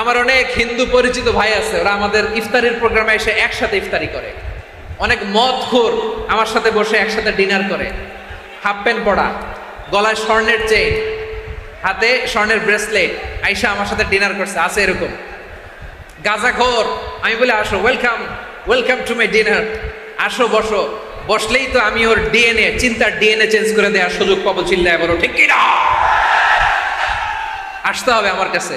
আমার অনেক হিন্দু পরিচিত ভাই আছে, ওরা আমাদের ইফতারির প্রোগ্রামে এসে একসাথে ইফতারি করে। অনেক মদ খোর আমার সাথে বসে একসাথে ডিনার করে। হাফ প্যান্ট পরা গলায় স্বর্ণের চেইন, হাতে স্বর্ণের ব্রেসলেট, আইসা আমার সাথে ডিনার করছে, আছে এরকম। গাজাখোর, আমি বলে, আসো welcome welcome to my dinner আসো, বসো। বসলেই তো আমি ওর ডিএনএ, চিন্তার ডিএনএ চেঞ্জ করে দেওয়ার সুযোগ পাবো, চিল্লায় বলো, ঠিক কিনা? আসতে হবে আমার কাছে।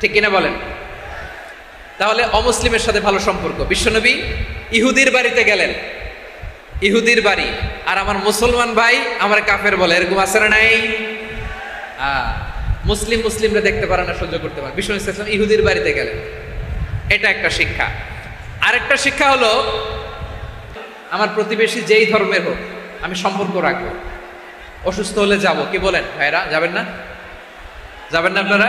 ঠিক কিনা বলেন? তাহলে অমুসলিমের সাথে ভালো সম্পর্ক। বিশ্বনবী ইহুদির বাড়িতে গেলেন। ইহুদির বাড়ি। আর আমার মুসলমান ভাই আমার কাফের বলে, এরকম আছে না নাই? মুসলিম মুসলিমরা দেখতে পারে না, সহ্য করতে পারে। বিষ্ণু ইসলাম ইহুদির বাড়িতে গেলেন। এটা একটা শিক্ষা। আরেকটা শিক্ষা হলো, আমার প্রতিবেশী যেই ধর্মের হোক, আমি সম্পর্ক রাখব। অসুস্থ হলে যাব। কি বলেন ভাইরা, যাবেন না? যাবেন না আপনারা?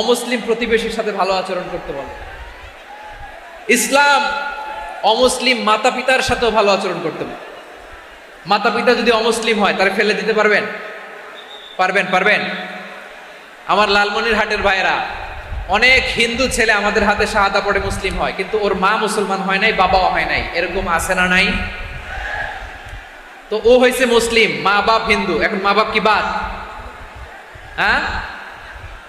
অমুসলিম প্রতিবেশীর সাথে ভালো আচরণ করতে বলে। ইসলাম অমুসলিম মাতা পিতার সাথেও ভালো আচরণ করতে বলে। মাতা পিতা যদি অমুসলিম হয়, তারা ফেলে দিতে পারবেন? পারবেন পারবেন। আমার লালমনির হাটের ভাইরা অনেক হিন্দু ছেলে আমাদের হাতে শাহাদা পড়ে মুসলিম হয়, কিন্তু ওর মা মুসলমান হয় নাই, বাবাও হয় নাই। এরকম আছে না নাই? তো ও হয়েছে মুসলিম মা বাপ হিন্দু, এখন মা বাপ কি বাদ? হ্যাঁ?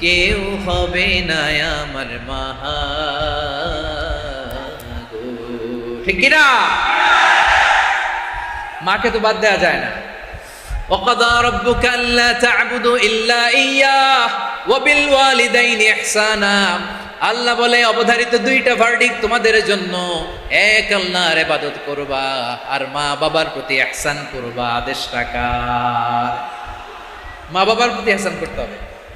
কেউ হবে না আমার মাহা ঠিক কিনা মাকে তো বাদ দেওয়া যায় না وقضى ربك ألا تعبدوا إلا إياه وبالوالدين إحسانا আল্লাহ বলে অবধারিত দুইটা ভার্ডিক তোমাদের জন্য এক আল্লাহর ইবাদত করবা আর মা বাবার প্রতি ইহসান করবা আদেশ রাখা মা বাবার প্রতি ইহসান করতে হবে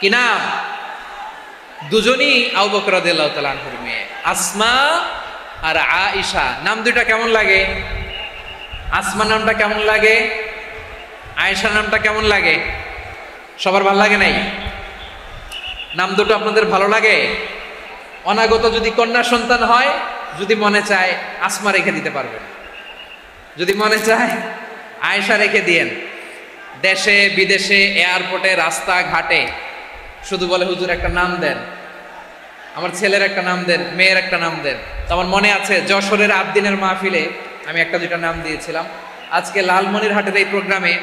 কি নাম? দুজনই আবু বকর রাদি মেয়ে, আসমা আর আয়েশা। নাম দুইটা কেমন লাগে? আসমা নামটা কেমন লাগে? আয়েশা নামটা কেমন লাগে? সবার ভালো লাগে নাই? নাম দুটো আপনাদের ভালো লাগে? অনাগত যদি কন্যা সন্তান হয়, যদি মনে চায় আসমা রেখে দিতে পারবেন। যদি মনে চায় আয়েশা রেখে দিয়েন। দেশে, বিদেশে এয়ারপোর্টে রাস্তা ঘাটে শুধু বলে, হুজুর, একটা নাম দেন। আমার ছেলের একটা নাম দেন, মেয়ের একটা নাম দেন। তো আমার মনে আছে, যশোরের আবদিনের মাহফিলে আমি একটা দুইটা নাম দিয়েছিলাম। আজকে লালমনির হাটের এই প্রোগ্রামে